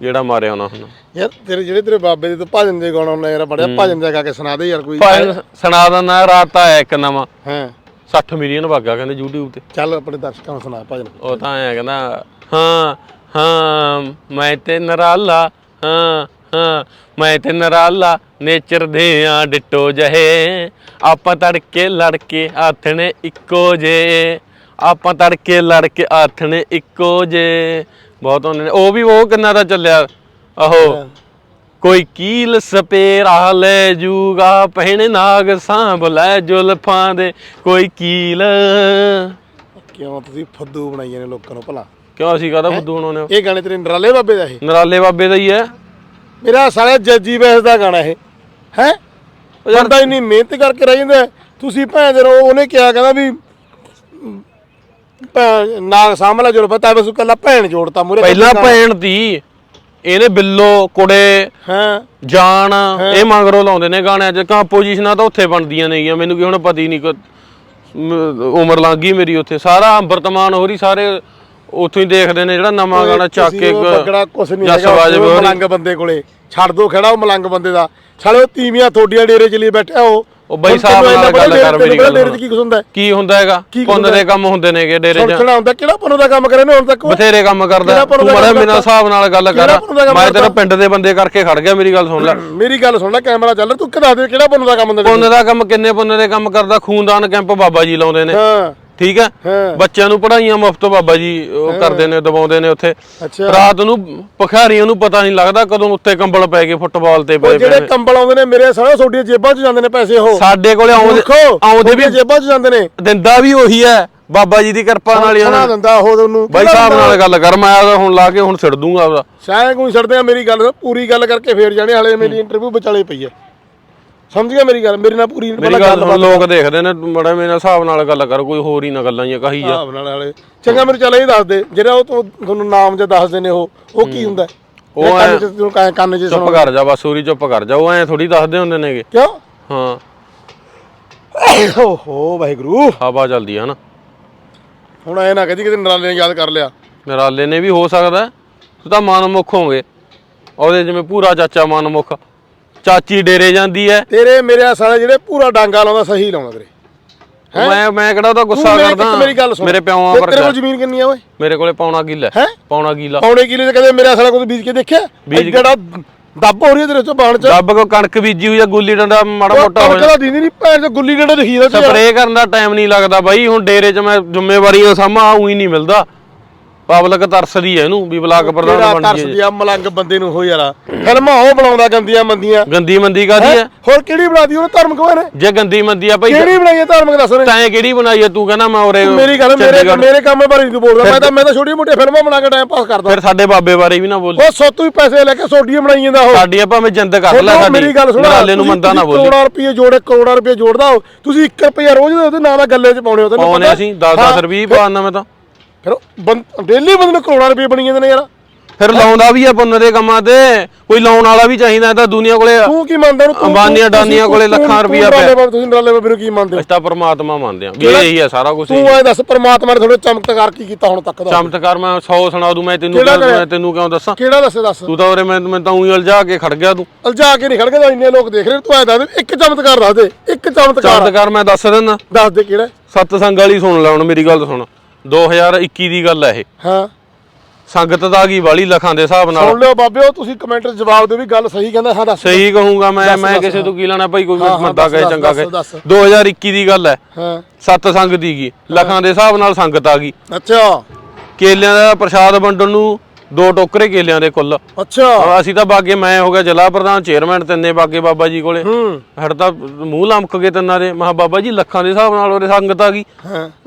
ਜਿਹੜਾ ਮਾਰਿਆ ਉਹਨਾਂ ਹੁਣ ਯਾਰ ਤੇਰੇ ਜਿਹੜੇ ਤੇਰੇ ਬਾਬੇ ਦੇ ਤੋਂ ਭਜਨ ਦੇ ਗਾਉਣਾ ਹੁੰਦਾ ਯਾਰ ਬੜਿਆ ਭਜਨ ਜਾ ਗਾ ਕੇ ਸੁਣਾ ਦੇ ਯਾਰ ਕੋਈ। ਭਾਈ ਸੁਣਾ ਦਿੰਦਾ ਰਾਤ ਆਇਆ ਇੱਕ ਨਵਾਂ। ਹਾਂ। 60 ਮਿਲੀਅਨ ਵਗਾ ਕਹਿੰਦੇ YouTube ਤੇ। ਚੱਲ ਆਪਣੇ ਦਰਸ਼ਕਾਂ ਨੂੰ ਸੁਣਾ ਭਜਨ। ਉਹ ਤਾਂ ਐ ਕਹਿੰਦਾ ਹਾਂ ਹਾਂ ਮੈਂ ਤੇ ਨਰਾਲਾ ਹਾਂ ਹਾਂ ਮੈਂ ਤੇ ਨਰਾਲਾ ਨੇਚਰ ਦੇ ਆ ਡਿੱਟੋ ਜਹੇ। ਆਪਾਂ ਤੜਕੇ ਲੜਕੇ ਆਥਣੇ ਇੱਕੋ ਜੇ ਆਪਾਂ ਤੜਕੇ ਲੜਕੇ ਆਥਣੇ ਇੱਕੋ ਜੇ ਬਹੁਤ ਉਹਨੇ ਉਹ ਵੀ ਉਹ ਕਿੰਨਾ ਦਾ ਚੱਲਿਆ? ਆਹੋ। ਕੋਈ ਕੀਲ ਸਪੇਰਾ ਲੈ ਜੂਗਾ ਪਹਿਣ ਨਾਗ ਸਾਂਭ ਲੈ ਜੁਲਫਾਂ ਦੇ। ਕੋਈ ਕੀਲ। ਕਿਉਂ ਤੁਸੀਂ ਫੱਦੂ ਬਣਾਈਆਂ ਨੇ ਲੋਕਾਂ ਨੂੰ ਭਲਾ? ਕਿਉਂ ਅਸੀਂ ਕਾਹਦਾ ਫੁੱਦੂ ਬਣਾਉਨੇ ਇਹ ਗਾਣੇ ਤੇਰੇ ਨਰਾਲੇ ਬਾਬੇ ਦਾ ਇਹ? ਨਰਾਲੇ ਬਾਬੇ ਦਾ ਹੀ ਹੈ। ਮੇਰਾ ਸਾਲਾ ਜੱਜੀ ਬੈਸ ਦਾ ਗਾਣਾ ਇਹ। ਹੈ? ਬੰਦਾ ਇੰਨੀ ਮਿਹਨਤ ਕਰਕੇ ਰਹਿ ਜਾਂਦਾ। ਤੁਸੀਂ ਭੈਣ ਦੇ ਰੋ ਉਹਨੇ ਕਿਹਾ ਕਹਿੰਦਾ ਵੀ ਨਾਗ ਸਾਹਮਣਾ ਜੁੜ ਪਤਾ ਬਸ ਕੱਲਾ ਭੈਣ ਜੋੜਤਾ ਮੂਰੇ ਪਹਿਲਾਂ ਭੈਣ ਦੀ ਇਹਨੇ ਬਿੱਲੋ ਕੁੜੇ ਹਾਂ। ਜਾਨ ਇਹ ਮੰਗਰੋ ਲਾਉਂਦੇ ਨੇ ਗਾਣਿਆਂ 'ਚ ਕੰਪੋਜੀਸ਼ਨਾਂ ਤਾਂ ਉੱਥੇ ਬਣਦੀਆਂ ਨੇਗੀਆਂ ਮੈਨੂੰ ਕੀ ਹੁਣ ਪਤਾ ਹੀ ਨਹੀਂ ਉਮਰ ਲੰਘ ਗਈ ਮੇਰੀ ਉੱਥੇ। ਸਾਰਾ ਅੰਬਰਤਮਾਨ ਹੋਰੀ ਸਾਰੇ ਉੱਥੋਂ ਹੀ ਦੇਖਦੇ ਨੇ ਜਿਹੜਾ ਨਵਾਂ ਗਾਣਾ ਚੱਕ ਕੇ ਬਗੜਾ ਕੁਛ ਨਹੀਂ ਜੱਸ ਹੈਗਾ ਬਾਜਵੇ ਉਹ ਹੋਰੀ। ਮਲੰਗ ਬੰਦੇ ਕੋਲੇ। ਛੱਡ ਦੋ ਖੜਾ ਉਹ ਮਲੰਗ ਬੰਦੇ ਦਾ। ਸਾਲੇ ਉਹ ਤੀਵੀਆਂ ਥੋਡੀਆਂ ਡੇਰੇ ਚ ਲਈ ਬੈਠਾ ਉਹ। ਉਹ ਬਈ ਸਾਹਿਬ ਨਾਲ ਗੱਲ ਕਰ ਮੇਰੀ ਗੱਲ ਡੇਰੇ ਚ ਕੀ ਕੁਛ ਹੁੰਦਾ ਹੈ? ਕੀ ਹੁੰਦਾ ਹੈਗਾ? ਪੁੰਨ ਦੇ ਕੰਮ ਹੁੰਦੇ ਨੇਗੇ ਡੇਰੇ 'ਚ। ਹੁੰਦਾ ਕਿਹੜਾ ਪੁੰਨ ਦਾ ਕੰਮ ਕਰੇ ਨੇ ਹੁਣ ਤੱਕ? ਬਥੇਰੇ ਕੰਮ ਕਰਦਾ। ਤੂੰ ਮੜਾ ਮੇਰੇ? ਹਿਸਾਬ ਨਾਲ ਗੱਲ ਕਰ। ਮੈਂ ਤੇਰਾ? ਪਿੰਡ ਦੇ ਬੰਦੇ ਕਰਕੇ ਖੜ ਗਿਆ ਮੇਰੀ ਗੱਲ ਸੁਣ ਲੈ। ਮੇਰੀ ਗੱਲ ਸੁਣ ਲੈ ਕੈਮਰਾ ਚੱਲ ਤੂੰ ਕਿਹੜਾ ਦੇ ਕਿਹੜਾ ਪੁੰਨ ਦਾ ਕੰਮ ਹੁੰਦਾ ਪੁੰਨ ਦਾ ਕੰਮ ਕਿੰਨੇ ਪੁੰਨ ਦੇ ਕੰਮ ਕਰਦਾ? ਖੂਨਦਾਨ ਕੈਂਪ ਬਾਬਾ ਜੀ ਲਾਉਂਦੇ ਨੇ। ਹਾਂ। ਠੀਕ ਹੈ? ਹਾਂ। ਬੱਚਿਆਂ ਨੂੰ ਪੜਾਈਆਂ ਮੁਫਤ ਬਾਬਾ ਜੀ ਉਹ ਕਰਦੇ ਨੇ ਦਬਾਉਂਦੇ ਨੇ ਉੱਥੇ। ਅੱਛਾ। ਰਾਤ ਨੂੰ ਭਖਾਰੀਆਂ ਨੂੰ ਪਤਾ ਨਹੀਂ ਲੱਗਦਾ ਕਦੋਂ ਉੱਤੇ ਕੰਬਲ ਪੈ ਕੇ ਫੁੱਟਬਾਲ ਤੇ ਉਹ ਪਏ ਜਿਹੜੇ ਕੰਬਲ ਆਉਂਦੇ ਨੇ ਮੇਰੇ ਸਾਲੇ ਤੁਹਾਡੀਆਂ ਜੇਬਾਂ 'ਚ ਜਾਂਦੇ ਨੇ ਪੈਸੇ ਉਹ। ਸਾਡੇ ਕੋਲੇ ਆਉਂਦੇ ਦੇਖੋ ਆਉਂਦੇ ਵੀ ਜੇਬਾਂ 'ਚ ਜਾਂਦੇ ਨੇ। ਦਿੰਦਾ ਵੀ ਉਹੀ ਹੈ ਬਾਬਾ ਜੀ ਦੀ ਕਿਰਪਾ ਨਾਲ ਹੀ ਉਹਨਾਂ ਦਿੰਦਾ ਉਹ ਉਹਨੂੰ। ਬਾਈ ਸਾਹਿਬ ਨਾਲ ਗੱਲ ਕਰ ਮੈਂ ਆਦਾ ਹੁਣ ਲਾ ਕੇ ਹੁਣ ਛੱਡ ਦੂੰਗਾ ਆਪਦਾ ਸ਼ਾਇਦ ਕੋਈ ਛੱਡਦੇ ਆ ਮੇਰੀ ਗੱਲ ਪੂਰੀ ਗੱਲ ਕਰਕੇ ਫੇਰ ਜਾਣੇ ਹਾਲੇ ਮੇਰੀ ਇੰਟਰਵਿਊ ਵਿਚਾਲੇ ਪਈ ਹੈ। ਸਮਝ ਗਿਆ ਮੇਰੀ ਗੱਲ? ਮੇਰੇ ਨਾਲ ਪੂਰੀ ਮੇਰੀ ਗੱਲ ਹੁਣ ਲੋਕ ਦੇਖਦੇ ਨੇ ਮੜਾ ਮੇਰੇ ਹਿਸਾਬ ਨਾਲ ਗੱਲ ਕਰ ਕੋਈ ਹੋਰ ਹੀ ਨਾ ਗੱਲਾਂ ਹੀ ਕਹੀ ਜਾ। ਹਿਸਾਬ ਨਾਲ ਹਾਲੇ ਚੰਗਾ ਮੈਨੂੰ ਚੱਲ ਇਹ ਦੱਸ ਦੇ ਜਿਹੜਾ ਉਹ ਤੋਂ ਤੁਹਾਨੂੰ ਨਾਮ ਜਿਹਾ ਦੱਸਦੇ ਨੇ ਉਹ ਉਹ ਕੀ ਹੁੰਦਾ? ਉਹ ਕੰਨ 'ਚ ਤੈਨੂੰ ਕੰਨ- 'ਚ ਚੁੱਪ ਕਰ ਜਾ ਬਸ ਉਰੀ ਚੁੱਪ ਕਰ ਜਾ ਉਹ ਐ ਥੋੜੀ ਦੱਸਦੇ ਹੁੰਦੇ ਨੇਗੇ। ਕਿਉਂ? ਹਾਂ। ਓਹੋ ਵਾਹਿਗੁਰੂ। ਹਵਾ ਚੱਲਦੀ ਹੈ ਨਾ ਹੁਣ ਐ ਨਾ ਕਹਦੀ ਕਿਤੇ ਨਰਾਲੇ ਨੇ ਯਾਦ ਕਰ ਲਿਆ। ਨਰਾਲੇ ਨੇ ਵੀ ਹੋ ਸਕਦਾ। ਤੂੰ ਤਾਂ ਮਨਮੁਖ ਹੋਗੇ। ਉਹਦੇ ਜਿਵੇਂ ਪੂਰਾ ਚਾਚਾ ਮਨਮੁਖ। ਚਾਚੀ ਡੇਰੇ ਜਾਂਦੀ ਹੈ ਤੇਰੇ ਮੇਰੇ ਸਾਲੇ ਜਿਹੜੇ ਪੂਰਾ ਡਾਂਗਾ ਲਾਉਂਦਾ ਸਹੀ ਲਾਉਂਦਾ ਤੇਰੇ। ਮੈਂ ਮੈਂ ਕਿਹੜਾ ਉਹਦਾ ਤੂੰ ਗੁੱਸਾ ਕਰਦਾ? ਮੇਰੀ ਪਿਓਾਂ ਤੇ ਪਰ ਤੇਰੇ ਕੋਲ ਜ਼ਮੀਨ ਕਿੰਨੀ ਆ ਓਏ? ਮੇਰੇ ਕੋਲੇ ਪੌਣਾ ਕਿੱਲਾ। ਹੈਂ? ਪੌਣਾ ਕਿੱਲਾ। ਪੌਣੇ ਕਿਲੇ ਤੇ ਕਦੇ ਮੇਰਾ ਸਾਲਾ ਕੋਈ ਬੀਜ ਕੇ ਦੇਖਿਆ? ਜਿਹੜਾ ਦੱਬ ਹੋ ਰਹੀ ਹੈ ਤੇਰੇ ਚੋਂ ਬਾਣ ਚ। ਰੱਬ ਕੋ ਕਣਕ ਬੀਜੀ ਹੋਈ ਆ ਗੁੱਲੀ ਡੰਡਾ ਮਾੜਾ ਮੋਟਾ ਹੋ ਕਣਕ ਦਾ ਦੀਦੀ ਨਹੀਂ ਭੈਣ ਚ ਗੁੱਲੀ ਡੰਡਾ ਦਿਖੀ ਦਾ ਸਪਰੇਅ ਕਰਨ ਦਾ ਟਾਈਮ ਨਹੀਂ ਲੱਗਦਾ ਬਾਈ ਹੁਣ ਡੇਰੇ 'ਚ ਮੈਂ ਜ਼ਿੰਮੇਵਾਰੀਆਂ ਸਾਮਾ ਉਹੀ ਨਹੀਂ ਮਿਲਦਾ। ਪਬਲਿਕ ਤਰਸਦੀ ਐ ਇਹਨੂੰ ਵੀ ਬਲਾਕ ਪ੍ਰਧਾਨ ਬਣ ਤਰਸਦੀ ਜੀ। ਆ ਮਲੰਗ ਬੰਦੇ ਨੂੰ ਹੋ ਯਾਰਾ ਫਿਲਮਾਂ ਉਹ ਬਣਾਉਂਦਾ ਗੰਦੀਆਂ ਮੰਦੀਆਂ। ਗੰਦੀ ਮੰਦੀ ਕਾਦੀ ਐ ਹੋਰ ਕਿਹੜੀ ਬਣਾਦੀ ਉਹਨੇ ਧਰਮ ਕੋਹ ਨੇ ਜੇ ਗੰਦੀ ਮੰਦੀ ਆ ਭਾਈ ਕਿਹੜੀ ਬਣਾਈ ਹੈ ਧਾਰਮਿਕ ਦੱਸ ਨੇ ਤੈਂ ਕਿਹੜੀ ਬਣਾਈ ਐ ਤੂੰ ਕਹਿੰਦਾ ਮੈਂ ਉਰੇ ਮੇਰੀ ਗੱਲ ਮੇਰੇ ਮੇਰੇ ਕੰਮ ਬਾਰੇ ਨਹੀਂ ਤੂੰ ਬੋਲਦਾ। ਮੈਂ ਤਾਂ ਮੈਂ ਤਾਂ ਛੋਟੀ ਮੋਟੀ ਫਿਲਮਾਂ ਬਣਾ ਕੇ ਟਾਈਮ ਪਾਸ ਕਰਦਾ। ਫਿਰ ਸਾਡੇ ਬਾਬੇ ਬਾਰੇ ਵੀ ਨਾ ਬੋਲ। ਉਹ ਸੋਤੂ ਹੀ ਪੈਸੇ ਲੈ ਕੇ ਸੋਡੀਆਂ ਬਣਾਈ ਜਾਂਦਾ ਉਹ। ਸਾਡੀ ਭਾਵੇਂ ਜਿੰਦ ਕੱਢ ਲੈ ਸਾਡੀ। ਮੇਰੀ ਗੱਲ ਸੁਣੋ। ਨਰਾਲੇ ਨੂੰ ਮੰਦਾ ਨਾ ਬੋਲੀ। ਕਰੋੜਾਂ ਰੁਪਏ ਜੋੜੇ ਕਰੋੜਾਂ ਰੁਪਏ ਜੋੜਦਾ ਹੋ ਤੁਸੀਂ 1 ਰੁਪਿਆ ਰੋਜ਼ ਉਹਦੇ ਨਾਂ ਦਾ ਗੱਲੇ 'ਚ ਪਾਉਣੇ ਹੋ ਤੈਨੂੰ ਪਾਉਨੇ ਪਤਾ? ਅਸੀਂ। 10-10 ਰੁਪਏ ਪਾਉਣਾ ਮੈਂ ਤਾਂ। ਫਿਰ ਡੇਲੀ ਬੰਦੇ ਨੂੰ ਕਰੋੜਾਂ ਰੁਪਏ ਬਣੀ ਜਾਂਦੇ ਨੇ ਯਾਰ। ਫਿਰ ਲਾਉਂਦਾ ਵੀ ਆ ਪੁੰਨ ਦੇ ਕੰਮਾਂ ਤੇ। ਕੋਈ ਲਾਉਣ ਵਾਲਾ ਵੀ ਚਾਹੀਦਾ ਤਾਂ ਦੁਨੀਆ ਕੋਲੇ ਤੂੰ ਕੀ ਮੰਨਦਾ ਉਹਨੂੰ? ਤੂੰ- ਅੰਬਾਨੀਆਂ ਤੂੰ- ਕੋਲੇ ਲੱਖਾਂ ਰੁਪਈਆ ਪਿਆ। ਬਾਬੇ- ਤੁਸੀਂ ਨਰਾਲੇ ਬਾਬੇ ਨੂੰ ਕੀ ਮੰਨਦੇ ਹੋ? ਅਸੀਂ ਤਾਂ ਪਰਮਾਤਮਾ ਮੰਨਦੇ ਆ ਵੀ ਇਹੀ ਆ ਸਾਰਾ ਕੁਝ ਤੂੰ ਐ ਦੱਸ ਪ੍ਰਮਾਤਮਾ ਨੇ ਥੋੜੇ ਚਮਤਕਾਰ ਕੀ ਕੀਤਾ ਹੁਣ ਤੱਕ ਦਾ? ਚਮਤਕਾਰ ਮੈਂ 100 ਸੁਣਾ ਦੂੰ ਮੈਂ ਤੈਨੂੰ? ਮੈਂ ਤੈਨੂੰ ਕਿਉਂ ਦੱਸਾਂ? ਕਿਹੜਾ ਦੱਸੇ ਦੱਸ? ਤੂੰ ਤਾਂ ਉਰੇ ਮੈਂ ਮੈਂ ਤਾਂ ਉਹੀ ਉਲਝਾ ਕੇ ਖੜ ਗਿਆ ਤੂੰ। ਅਲਜਾ ਕੇ ਨਹੀਂ ਖੜ ਗਿਆ ਇੰਨੇ ਲੋਕ ਦੇਖ ਰਹੇ ਤੂੰ ਐ ਦੱਸ ਇੱਕ ਚਮਤਕਾਰ ਦੱਸ ਦੇ ਇੱਕ ਚਮਤਕਾਰ। ਚਮਤਕਾਰ ਮੈਂ ਦੱਸ ਦਿੰਦਾ। ਦੱਸ ਦੇ ਕਿਹੜਾ? ਸਤਸੰਗ ਵਾਲੀ ਸੁਣ ਲੈ ਹੁਣ ਮੇਰੀ ਗੱਲ ਸੁਣ। 2021 ਦੀ ਗੱਲ ਹੈ ਇਹ। ਹਾਂ। ਸੰਗਤ ਦਾ ਕੀ ਵਾਲੀ ਲੱਖਾਂ ਦੇ ਹਿਸਾਬ ਨਾਲ? ਸੁਣ ਲਿਓ ਬਾਬਿਓ ਤੁਸੀਂ ਕਮੈਂਟ 'ਚ ਜਵਾਬ ਦਿਓ ਵੀ ਗੱਲ ਸਹੀ ਕਹਿੰਦਾ ਹਾਂ ਦੱਸ ਸਹੀ ਕਹੂੰਗਾ ਮੈਂ ਦੱਸ, ਮੈਂ ਦੱਸ, ਕਿਸੇ ਤੋਂ ਕੀ ਲੈਣਾ ਭਾਈ ਕੋਈ ਹਾਂ, ਹਾਂ, ਮੰਦਾ ਦੱਸ, ਕਹੇ ਦੱਸ, ਚੰਗਾ ਦੱਸ, ਕਹੇ। ਦੱਸ। 2021 ਦੀ ਗੱਲ ਹੈ ਹਾਂ। ਸੱਤ ਸੰਗਤ ਦੀਗੀ ਲੱਖਾਂ ਦੇ ਹਿਸਾਬ ਨਾਲ ਸੰਗਤ ਆ ਗਈ। ਅੱਛਾ। ਕੇਲਿਆਂ ਦਾ ਪ੍ਰਸ਼ਾਦ ਵੰਡਣ ਨੂੰ ਦੋ ਟੋਕਰੇ ਕੇਲਿਆਂ ਦੇ ਕੁੱਲ। ਅੱਛਾ। ਅਸੀਂ ਤਾਂ ਬਾਗੇ ਮੈਂ ਹੋ ਗਿਆ ਜ਼ਿਲ੍ਹਾ ਪ੍ਰਧਾਨ ਚੇਅਰਮੈਨ ਤਿੰਨੇ ਬਾਗੇ ਬਾਬਾ ਜੀ ਕੋਲੇ। ਹੂੰ। ਹੜ ਤਾਂ ਮੂੰਹ ਲਮਕ ਗਏ ਤਿੰਨਾਂ ਦੇ। ਮਹਾ ਬਾਬਾ ਜੀ ਲੱਖਾਂ ਦੇ ਹਿਸਾਬ ਨਾਲ ਉਹਦੇ ਸੰਗਤ ਆ ਗਈ।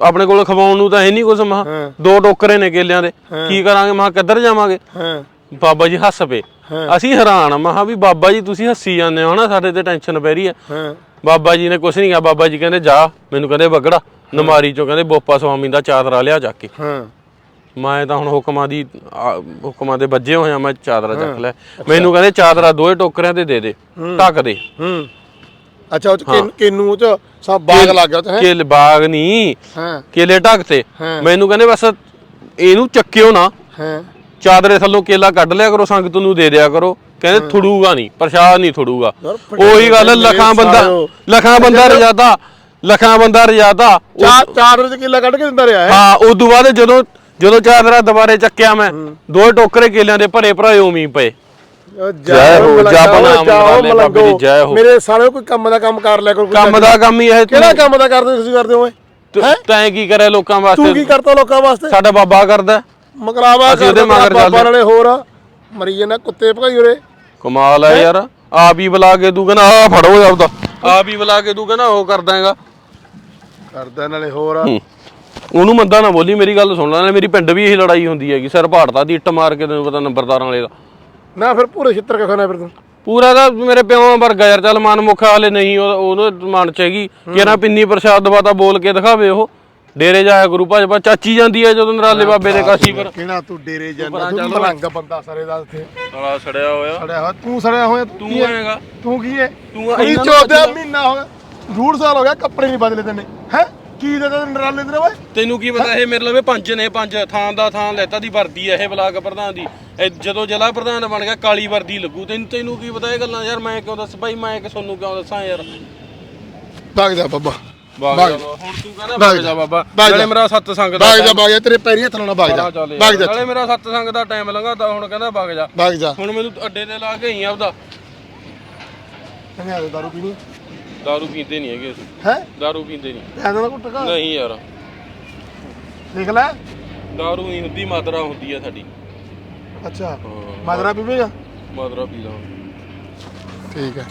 ਆਪਣੇ ਕੋਲ ਖਵਾਉਣ ਨੂੰ ਤਾਂ ਹੈ ਨਹੀਂ ਕੁਝ ਮਹਾ। ਦੋ ਟੋਕਰੇ ਨੇ ਕੇਲਿਆਂ ਦੇ। ਕੀ ਕਰਾਂਗੇ? ਮਹਾ ਕਿੱਧਰ ਜਾਵਾਂਗੇ? ਹਾਂ। ਬਾਬਾ ਜੀ ਹੱਸ ਪਏ। ਅਸੀਂ ਹੈਰਾਨ ਮਹਾ ਵੀ ਬਾਬਾ ਜੀ ਤੁਸੀਂ ਹੱਸੀ ਜਾਂਦੇ ਹੋ ਨਾ ਸਾਡੇ ਤੇ ਟੈਨਸ਼ਨ ਪੈ ਰਹੀ ਹੈ ਹਾਂ। ਬਾਬਾ ਜੀ ਨੇ ਕੁਝ ਨਹੀਂ ਕਿਹਾ। ਬਾਬਾ ਜੀ ਕਹਿੰਦੇ ਜਾ। ਮੈਨੂੰ ਕਹਿੰਦੇ ਬਗੜਾ ਨਮਾਰੀ ਚੋਂ ਕਹਿੰਦੇ ਬੋਪਾ ਸਵਾਮੀ ਦਾ ਚਾਦਰਾ ਲਿਆ ਜਾ ਕੇ। ਹਾਂ। ਮੈਂ ਤਾਂ ਹੁਣ ਹੁਕਮਾਂ ਦੀ ਆ, ਹੁਕਮਾਂ ਦੇ ਵੱਜੇ ਹੋਇਆ ਮੈਂ ਚਾਦਰਾ ਚੱਕ ਲਿਆ। ਮੈਨੂੰ ਕਹਿੰਦੇ ਚਾਦਰਾ ਦੋਏ ਟੋਕਰਿਆਂ ਤੇ ਦੇ ਦੇ ਢੱਕ ਦੇ। ਹੂੰ। ਅੱਛਾ ਉਹ ਚ ਕਿੰਨ- ਕਿੰਨੂ ਉਹ ਚ? ਸਭ ਬਾਗ ਲੱਗ ਗਿਆ ਚ ਹੈ? ਕੇਲੇ ਬਾਗ ਨਹੀਂ ਹਾਂ। ਕੇਲੇ ਢੱਕ ਤੇ। ਹਾਂ। ਮੈਨੂੰ ਕਹਿੰਦੇ ਬਸ ਇਹਨੂੰ ਚੱਕਿਓ ਨਾ। ਹਾਂ। ਚਾਦਰੇ ਥੱਲੋਂ ਕੇਲਾ ਕੱਢ ਲਿਆ ਕਰੋ ਸੰਗਤ ਨੂੰ ਦੇ ਦਿਆ ਕਰੋ। ਕਹਿੰਦੇ ਥੁੜੂਗਾ ਨਹੀਂ ਪ੍ਰਸ਼ਾਦ ਨਹੀਂ ਥੁੜੂਗਾ। ਯਾਰ, ਉਹੀ ਗੱਲ ਮੇਰੇ ਲੱਖਾਂ ਬੰਦਾ ਸਾਲਿਓ। ਲੱਖਾਂ ਬੰਦਾ ਰਜਾਦਾ ਲੱਖਾਂ ਬੰਦਾ ਰਜਾਦਾ। ਚਾਰ ਚਾਰ ਕਿੱਲਾ ਕੱਢ ਕੇ ਦਿੰਦਾ ਰਿਹਾ ਹੈ? ਹਾਂ ਉਸ ਤੋਂ ਬਾਅਦ ਜਦੋਂ ਜਦੋਂ ਚਾਦਰਾ ਦੁਬਾਰੇ ਚੱਕਿਆ ਮੈਂ ਦੋ ਟੋਕਰੇ ਕੇਲਿਆਂ ਦੇ ਭਰੇ ਭਰਾਏ ਹੀ ਪਏ। ਜੈ ਹੋ, ਜਪ ਨਾਮ ਜਾਓ ਨਿਰਾਲੇ ਬਾਬੇ ਦੀ ਮਲੰਗੋ। ਜੈ ਹੋ। ਮੇਰੇ ਸਾਲਿਓ ਕੋਈ ਕੰਮ ਦਾ ਕੰਮ ਕਰ ਲਿਆ ਕਰੋ ਕੋਈ ਕੰਮ ਦਾ ਕੰਮ ਹੀ ਇਹ ਕਿਹੜਾ ਕੰਮ ਦਾ ਕਰਦੇ ਤੁਸੀਂ ਕਰਦੇ ਹੋ ਓਏ? ਤੂੰ ਕੀ ਕਰਿਆ ਲੋਕਾਂ ਤੂੰ ਕੀ ਵਾਸਤੇ ਕਰਤਾ ਲੋਕਾਂ ਵਾਸਤੇ? ਸਾਡਾ ਬਾਬਾ ਕਰਦਾ। ਮਕਰਾਵਾ ਅਸੀਂ ਉਹਦੇ ਕਰਦਾ ਮਗਰ ਬਾਬਾ ਚੱਲਦੇ। ਨਾਲੇ ਹੋਰ। ਆ। ਮਰੀ ਜਾਂਦਾ ਕੁੱਤੇ ਭਗਾਈ ਉਰੇ। ਕਮਾਲ ਹੈ ਯਾਰ। ਆਪ ਹੀ ਬੁਲਾ ਕੇ ਤੂੰ ਕਹਿੰਦਾ ਆ ਫੜੋ ਆਪਦਾ। ਆਪ ਹੀ ਬੁਲਾ ਕੇ ਤੂੰ ਕਹਿੰਦਾ ਉਹ ਕਰਦਾ ਹੈਗਾ। ਕਰਦਾ ਨਾਲੇ ਹੋਰ। ਆ। ਉਹਨੂੰ ਮੰਦਾ ਨਾ ਬੋਲੀ ਮੇਰੀ ਗੱਲ ਸੁਣ ਲੈ ਮੇਰੀ ਪਿੰਡ ਵੀ ਇਹੀ ਲੜਾਈ ਹੁੰਦੀ ਹੈਗੀ ਸਿਰ ਭਾੜਦਾ ਦੀ ਇੱਟ ਮਾਰ ਕੇ ਤੈਨੂੰ ਪਤਾ ਨੰਬਰਦਾਰਾਂ ਵਾਲੇ ਦਾ। ਨਾ ਫਿਰ ਪੂਰੇ ਛਿੱਤਰ ਕੇ ਖਾਣਾ ਫਿਰ ਤੂੰ? ਪੂਰਾ ਦਾ ਮੇਰੇ ਪਿਓ ਵਰਗਾ ਯਾਰ ਚੱਲ ਮਨ ਮੁਖ ਹਾਲੇ ਨਹੀਂ ਉਹ- ਉਹਨੂੰ ਮਨ ਚ ਹੈਗੀ। ਕਿ ਨਾ ਪਿੰਨੀ ਪ੍ਰਸ਼ਾਦ ਦਵਾਤਾ ਬੋਲ ਕੇ ਦਿਖਾਵੇ ਉਹ। ਡੇਰੇ ਜਾਇਆ ਗੁਰੂ ਭਾਜਪਾ ਚਾਚੀ ਜਾਂਦੀ ਹੈ ਜਦੋਂ ਨਰਾਲੇ ਬਾਬੇ ਦੇ ਕਾਸ਼ੀ ਪਰ। ਕਿਹੜਾ ਤੂੰ ਡੇਰੇ ਜਾਂਦਾ ਤੂੰ ਮਲੰਗ ਬੰਦਾ ਸਾਰੇ ਦਾ ਇੱਥੇ। ਸਾਲਾ ਸੜਿਆ ਹੋਇਆ। ਸੜਿਆ ਹੋਇਆ ਤੂੰ ਸੜਿਆ ਹੋਇਆ ਤੂੰ ਆਏਗਾ। ਤੂੰ ਕੀ ਹੈ? ਤੂੰ ਨੂੰ ਚੋਦਿਆ ਮਹੀਨਾ ਹੋ ਗਿਆ ਡੂਢ ਸਾਲ ਹੋ ਗਿਆ ਕੱਪੜੇ ਨਹੀਂ ਬਦਲੇ ਤੈਨੇ ਹੈ? ਕੀ ਦੇ ਦੇ ਨਰਾਲੇ ਦੇ ਓਏ? ਤੈਨੂੰ ਕੀ ਪਤਾ ਇਹ ਮੇਰੇ ਲਵੇ ਪੰਜ ਨੇ ਪੰਜ ਥਾਂ ਦਾ ਥਾਂ ਲੈਤਾ ਦੀ ਵਰਦੀ ਇਹ ਬਲਾਕ ਪ੍ਰਧਾਨ ਦੀ। ਇਹ ਜਦੋਂ ਜ਼ਿਲ੍ਹਾ ਪ੍ਰਧਾਨ ਬਣ ਗਿਆ ਕਾਲੀ ਵਰਦੀ ਲੱਗੂ। ਤੈਨੂੰ ਤੈਨੂੰ ਕੀ ਪਤਾ ਇਹ ਗੱਲਾਂ ਯਾਰ ਮੈਂ ਕਿਉਂ ਦੱਸ ਭਾਈ ਮੈਂ ਕਿ ਤੁਹਾਨੂੰ ਕਿਉਂ ਦੱਸਾਂ ਯਾਰ? ਭਾਗ ਜਾ ਬੱਬਾ। ਬਾਗ ਜਾ ਹੁਣ ਤੂੰ ਕਹਿੰਦਾ ਜਾ ਬਾਬਾ। ਜਾ। ਨਾਲੇ ਮੇਰਾ ਸੱਤ ਸੰਗ ਦਾ ਭਾਗ ਜਾ ਭਾਗ ਜਾ। ਤੇਰੇ ਪੈਰੀ ਹੱਥ ਲਾਉਣਾ ਭਾਗ ਜਾ। ਚੱਲ ਭਾਗ। ਜਾ। ਨਾਲੇ ਮੇਰਾ ਸੱਤ ਸੰਗ ਦਾ ਟਾਈਮ ਲੰਘਾਤਾ ਹੁਣ ਕਹਿੰਦਾ ਬਾਗ ਜਾ। ਭਾਗ ਜਾ। ਹੁਣ ਮੈਨੂੰ ਅੱਡੇ ਤੇ ਲਾ ਕੇ ਹੀ ਆਪਦਾ। ਕਹਿੰਦੇ ਆ ਦਾਰੂ ਪੀਣੀ। ਦਾਰੂ ਪੀਂਦੇ ਨਹੀਂ ਹੈਗੇ ਅਸੀਂ ਹੈ ਦਾਰੂ ਪੀਂਦੇ ਨਹੀਂ ਐਦਾਂ ਦਾ ਕੁੱਟਕਾ ਨਹੀਂ ਯਾਰ ਲਿਖ ਲੈ ਦਾਰੂ ਨਹੀਂ ਹੁੰਦੀ ਮਾਤਰਾ ਹੁੰਦੀ ਹੈ ਸਾਡੀ ਅੱਛਾ ਮਾਦਰਾ ਪੀਵੇਗਾ ਮਾਤਰਾ ਪੀ ਲਾਂ ਠੀਕ ਹੈ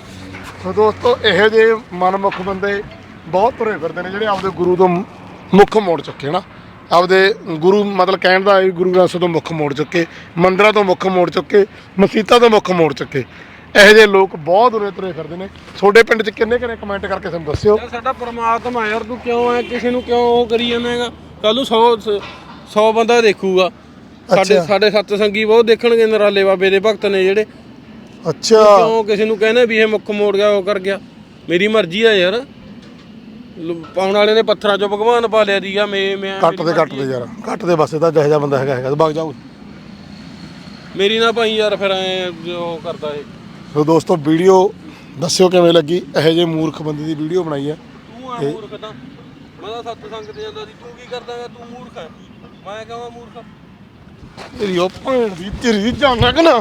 ਸੋ ਦੋਸਤੋ ਇਹੋ ਜਿਹੇ ਮਨਮੁਖ ਬੰਦੇ ਬਹੁਤ ਤੁਰੇ ਫਿਰਦੇ ਨੇ ਜਿਹੜੇ ਆਪਦੇ ਗੁਰੂ ਤੋਂ ਮੁੱਖ ਮੋੜ ਚੁੱਕੇ ਨਾ ਆਪਦੇ ਗੁਰੂ ਮਤਲਬ ਕਹਿਣ ਦਾ ਇਹ ਗੁਰੂ ਗ੍ਰੰਥ ਸਾਹਿਬ ਤੋਂ ਮੁੱਖ ਮੋੜ ਚੁੱਕੇ ਮੰਦਰਾਂ ਤੋਂ ਮੁੱਖ ਮੋੜ ਚੁੱਕੇ ਮਸੀਤਾਂ ਤੋਂ ਮੁੱਖ ਮੋੜ ਚੁੱਕੇ ਇਹੋ ਜਿਹੇ ਲੋਕ ਬਹੁਤ ਉਰੇ ਤੁਰੇ ਫਿਰਦੇ ਨੇ। ਤੁਹਾਡੇ ਪਿੰਡ 'ਚ ਕਿੰਨੇ ਕਿੰਨੇ ਕਮੈਂਟ ਕਰਕੇ ਸਾਨੂੰ ਦੱਸਿਓ। ਯਾਰ ਸਾਡਾ ਪ੍ਰਮਾਤਮਾ ਯਾਰ ਤੂੰ ਕਿਉਂ ਐ? ਕਿਸੇ ਨੂੰ ਕਿਉਂ ਉਹ ਕਰੀ ਜਾਂਦਾ ਹੈਗਾ? ਕੱਲ ਨੂੰ 100 100 ਬੰਦਾ ਦੇਖੂਗਾ। ਸਾਡੇ ਅੱਛਾ। ਸਾਡੇ ਸੱਤ ਸੰਗੀ ਬਹੁਤ ਦੇਖਣਗੇ ਨਰਾਲੇ ਬਾਬੇ ਦੇ ਭਗਤ ਨੇ ਜਿਹੜੇ। ਅੱਛਾ। ਕਿਉਂ ਕਿਸੇ ਨੂੰ ਕਹਿੰਦੇ ਵੀ ਇਹ ਮੁੱਖ ਮੋੜ ਗਿਆ ਉਹ ਕਰ ਗਿਆ? ਮੇਰੀ ਮਰਜ਼ੀ ਆ ਯਾਰ। ਲ- ਪਾਉਣ ਵਾਲੇ ਨੇ ਪੱਥਰਾਂ 'ਚੋਂ ਭਗਵਾਨ ਪਾ ਲਿਆ ਦੀਗਾ ਮੈਂ ਮੈਂ ਕੱਟ ਦੇ ਕੱਟ ਦੇ ਯਾਰ। ਕੱਟ ਦੇ ਬਸ ਇਹਦਾ ਜਿਹੋ ਜਿਹਾ ਬੰਦਾ ਹੈਗਾ ਹੈਗਾ। ਭਾਗ ਜਾਓ। ਮੇਰੀ ਨਾ ਭਾਈ ਯਾਰ ਫਿਰ ਐ ਉਹ ਕਰਦਾ ਏ ਸੋ ਦੋਸਤੋ ਵੀਡੀਓ ਦੱਸਿਓ ਕਿਵੇਂ ਲੱਗੀ? ਇਹੋ ਜਿਹੇ ਮੂਰਖ ਬੰਦੇ ਦੀ ਵੀਡੀਓ ਬਣਾਈ ਹੈ ਤੂੰ ਆ ਮੂਰਖ ਤਾਂ। ਮੈਂ ਤਾਂ ਸੱਤ ਸੰਗ ਤੇ ਜਾਂਦਾ ਸੀ ਤੂੰ ਕੀ ਕਰਦਾਗਾ ਤੂੰ ਮੂਰਖ ਹੈ। ਮੈਂ ਕਹਾਂ ਮੂਰਖ? ਤੇਰੀ ਉਹ ਭੈਣ ਦੀ ਤੇਰੀ ਜਾਨਾ ਨਾ।